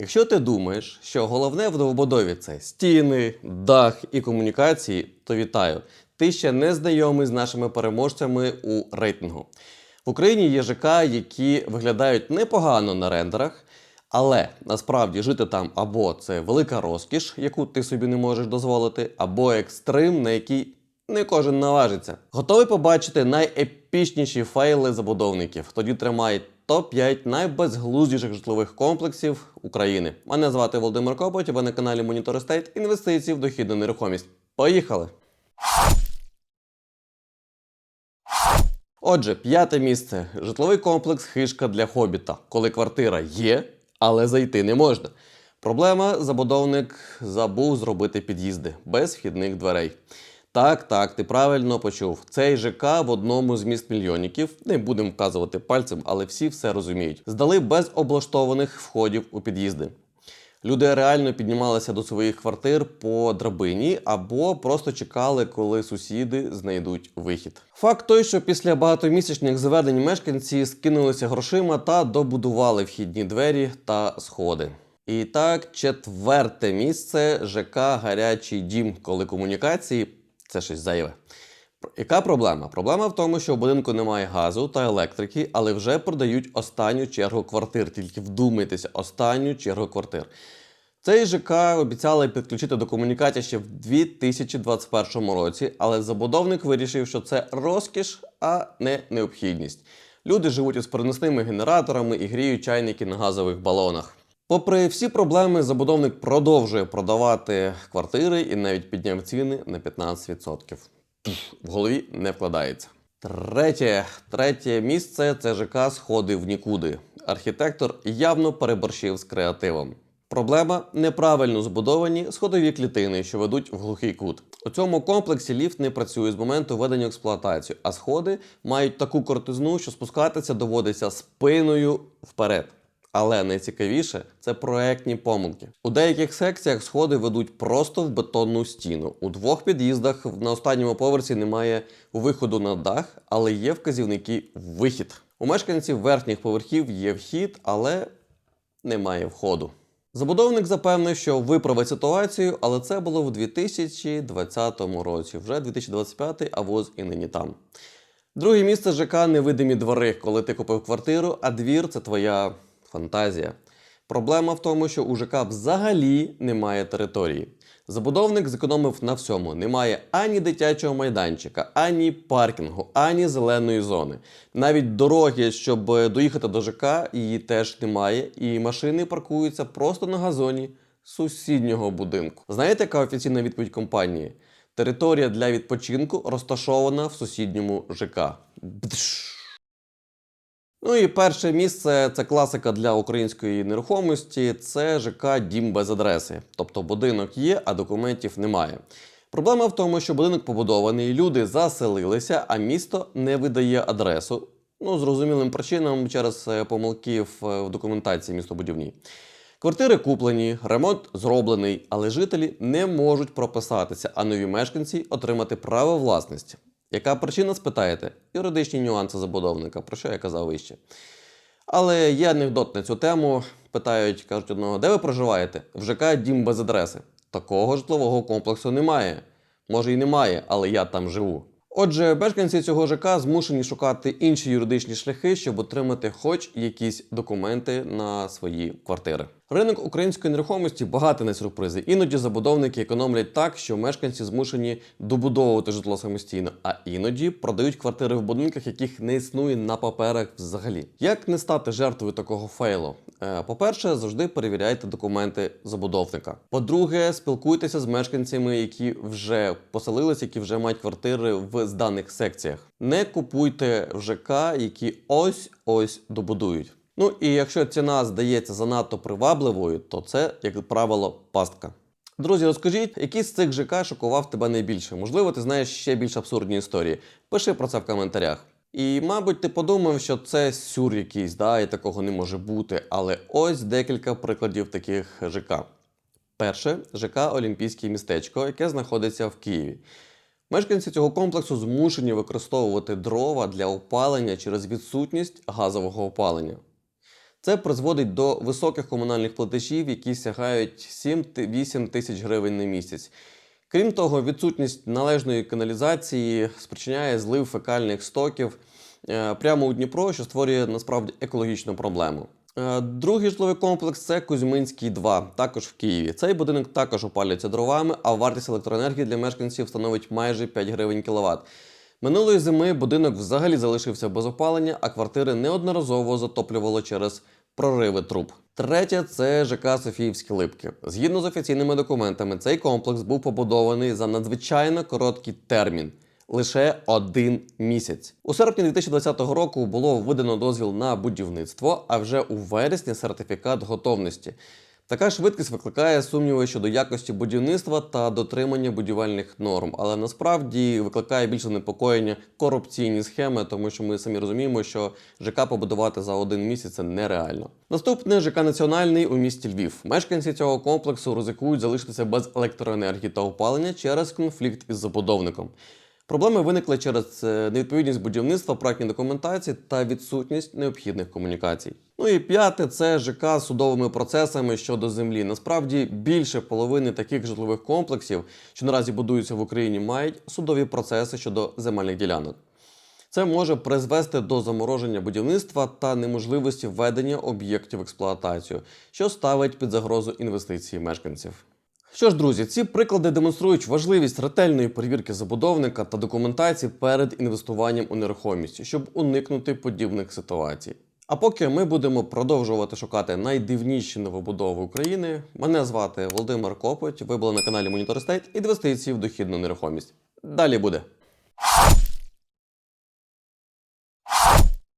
Якщо ти думаєш, що головне в новобудові це стіни, дах і комунікації, то вітаю. Ти ще не знайомий з нашими переможцями у рейтингу. В Україні є ЖК, які виглядають непогано на рендерах, але насправді жити там або це велика розкіш, яку ти собі не можеш дозволити, або екстрим, на який не кожен наважиться. Готовий побачити найепічніші фейли забудовників. Тоді тримай топ-5 найбезглуздіших житлових комплексів України. Мене звати Володимир Копоть, ви на каналі Monitor Estate інвестиції в дохідну нерухомість. Поїхали! Отже, п'яте місце житловий комплекс хишка для хобіта, коли квартира є, але зайти не можна. Проблема забудовник забув зробити під'їзди без вхідних дверей. Так, так, ти правильно почув. Цей ЖК в одному з міст мільйонників, не будемо вказувати пальцем, але всі все розуміють. Здали без облаштованих входів у під'їзди. Люди реально піднімалися до своїх квартир по драбині або просто чекали, коли сусіди знайдуть вихід. Факт той, що після багатомісячних звернень мешканці скинулися грошима та добудували вхідні двері та сходи. І так, четверте місце ЖК Гарячий дім, коли комунікації це щось зайве. Яка проблема? Проблема в тому, що в будинку немає газу та електрики, але вже продають останню чергу квартир. Тільки вдумайтеся, останню чергу квартир. Цей ЖК обіцяли підключити до комунікації ще в 2021 році, але забудовник вирішив, що це розкіш, а не необхідність. Люди живуть із переносними генераторами і гріють чайники на газових балонах. Попри всі проблеми, забудовник продовжує продавати квартири і навіть підняв ціни на 15%. В голові не вкладається. Третє, третє місце це ЖК сходи в нікуди. Архітектор явно переборщив з креативом. Проблема неправильно збудовані сходові клітини, що ведуть в глухий кут. У цьому комплексі ліфт не працює з моменту введення в експлуатацію, а сходи мають таку крутизну, що спускатися доводиться спиною вперед. Але найцікавіше це проектні помилки. У деяких секціях сходи ведуть просто в бетонну стіну. У двох під'їздах на останньому поверсі немає виходу на дах, але є вказівники вихід. У мешканців верхніх поверхів є вхід, але немає входу. Забудовник запевнив, що виправить ситуацію, але це було в 2020 році, вже 2025, а воз і нині там. Друге місце ЖК невидимі двори, коли ти купив квартиру, а двір це твоя фантазія. Проблема в тому, що у ЖК взагалі немає території. Забудовник зекономив на всьому. Немає ані дитячого майданчика, ані паркінгу, ані зеленої зони. Навіть дороги, щоб доїхати до ЖК, її теж немає, і машини паркуються просто на газоні сусіднього будинку. Знаєте, яка офіційна відповідь компанії? Територія для відпочинку розташована в сусідньому ЖК. Бдш. Ну і перше місце це класика для української нерухомості. Це ЖК Дім без адреси. Тобто будинок є, а документів немає. Проблема в тому, що будинок побудований, люди заселилися, а місто не видає адресу. Ну, зрозумілим причинам через е, помилки е, в документації містобудівній. Квартири куплені, ремонт зроблений, але жителі не можуть прописатися, а нові мешканці отримати право власності. Яка причина, спитаєте? Юридичні нюанси забудовника, про що я казав вище. Але є анекдот на цю тему. Питають, кажуть одного, де ви проживаєте? В ЖК дім без адреси. Такого житлового комплексу немає. Може і немає, але я там живу. Отже, мешканці цього ЖК змушені шукати інші юридичні шляхи, щоб отримати хоч якісь документи на свої квартири. Ринок української нерухомості багатий на сюрпризи. Іноді забудовники економлять так, що мешканці змушені добудовувати житло самостійно, а іноді продають квартири в будинках, яких не існує на паперах взагалі. Як не стати жертвою такого фейлу? Е, По-перше, завжди перевіряйте документи забудовника. По-друге, спілкуйтеся з мешканцями, які вже поселилися, які вже мають квартири в зданих секціях. Не купуйте в ЖК, які ось ось добудують. Ну і якщо ціна здається занадто привабливою, то це, як правило, пастка. Друзі, розкажіть, який з цих ЖК шокував тебе найбільше? Можливо, ти знаєш ще більш абсурдні історії. Пиши про це в коментарях. І, мабуть, ти подумав, що це сюр якийсь, да, і такого не може бути. Але ось декілька прикладів таких ЖК. Перше ЖК Олімпійське містечко, яке знаходиться в Києві. Мешканці цього комплексу змушені використовувати дрова для опалення через відсутність газового опалення. Це призводить до високих комунальних платежів, які сягають 7-8 тисяч гривень на місяць. Крім того, відсутність належної каналізації спричиняє злив фекальних стоків е, прямо у Дніпро, що створює насправді екологічну проблему. Е, Другий житловий комплекс це Кузьминський 2, також в Києві. Цей будинок також опалюється дровами, а вартість електроенергії для мешканців становить майже 5 гривень кВт. Минулої зими будинок взагалі залишився без опалення, а квартири неодноразово затоплювало через прориви труб. Третє це ЖК Софіївські Липки. Згідно з офіційними документами, цей комплекс був побудований за надзвичайно короткий термін. Лише один місяць у серпні 2020 року було видано дозвіл на будівництво, а вже у вересні сертифікат готовності. Така швидкість викликає сумніви щодо якості будівництва та дотримання будівельних норм, але насправді викликає більше непокоєння корупційні схеми, тому що ми самі розуміємо, що ЖК побудувати за один місяць це нереально. Наступне ЖК Національний у місті Львів. Мешканці цього комплексу ризикують залишитися без електроенергії та опалення через конфлікт із забудовником. Проблеми виникли через е, невідповідність будівництва, проектній документації та відсутність необхідних комунікацій. Ну і п'яте це ЖК з судовими процесами щодо землі. Насправді більше половини таких житлових комплексів, що наразі будуються в Україні, мають судові процеси щодо земельних ділянок. Це може призвести до замороження будівництва та неможливості введення об'єктів в експлуатацію, що ставить під загрозу інвестиції мешканців. Що ж, друзі, ці приклади демонструють важливість ретельної перевірки забудовника та документації перед інвестуванням у нерухомість, щоб уникнути подібних ситуацій. А поки ми будемо продовжувати шукати найдивніші новобудови України, мене звати Володимир Копоть. Ви були на каналі Monitor Estate інвестиції в дохідну нерухомість. Далі буде.